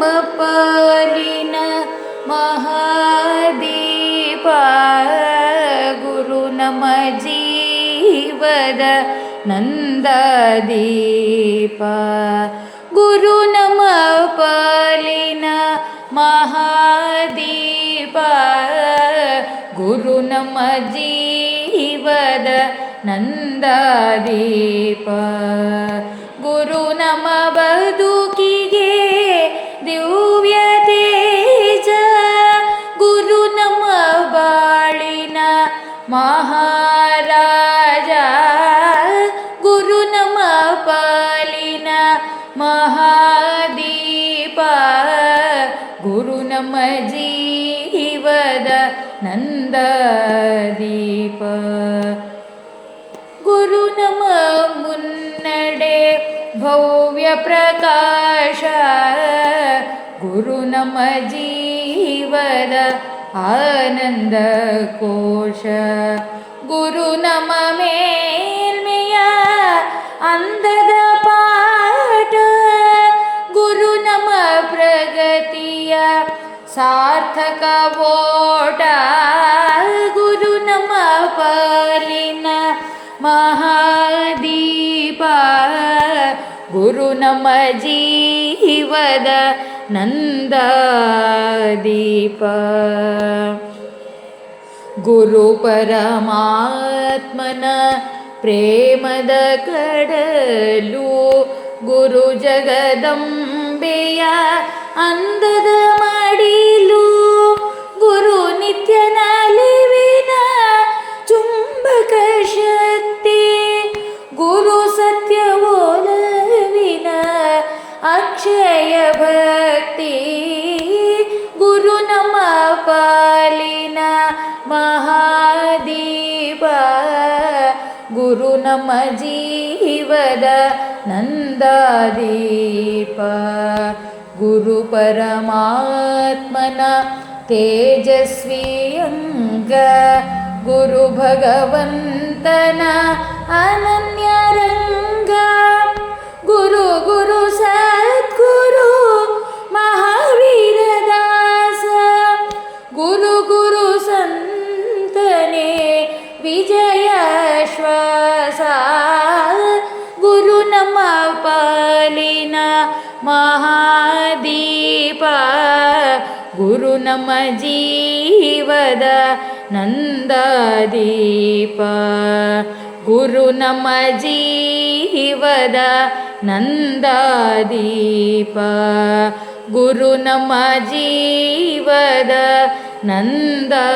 ब्रह्मपालिन महादीपा गुरु नम जीवद नन्ददि गुरु नम पालिन न गुरु नम जीवद न गुरु महाराजा गुरुनमपालिन महादीप मलिना महादिप गुरुवद नन्दुरुम मुन्डे भव्यप्रकाशा गुरु नम आनन्दकोश कोष गुरु अन्धद पाठ। गुरु नम प्रगतिय सार्थक वोट। गुरु नमः पालिन महादीप। गुरु नमः जीवद ನಂದ ದೀಪ ಗುರು ಪರಮಾತ್ಮನ ಪ್ರೇಮದ ಕಡಲು ಗುರು ಜಗದಂಬೆಯ ಅಂದದ ಮಡಿಲು ಗುರು ನಿತ್ಯನ ಲಿವಿನ ಚುಂಬಕ ಶಕ್ತಿ ಗುರು ಸತ್ಯವೋಲವಿನ ಅಕ್ಷಯ ಭ गुरु नम जीवद नन्दारि प गुरु परमात्मना तेजस्वीयङ्ग गुरु भगवन्तना अनन्य ವಿಜಯ ಶ್ವಾಸ ಗುರು ನಮ್ಮ ಪಾಲಿನ ಮಹಾದೀಪ. ಗುರು ನಮ್ಮ ಜೀವದ ನಂದದೀಪ. ಗುರು ನಮ್ಮ ಜೀವದ ನಂದದೀಪ. ಗುರು ನಮ್ಮ ಜೀವದ நந்தாதீபா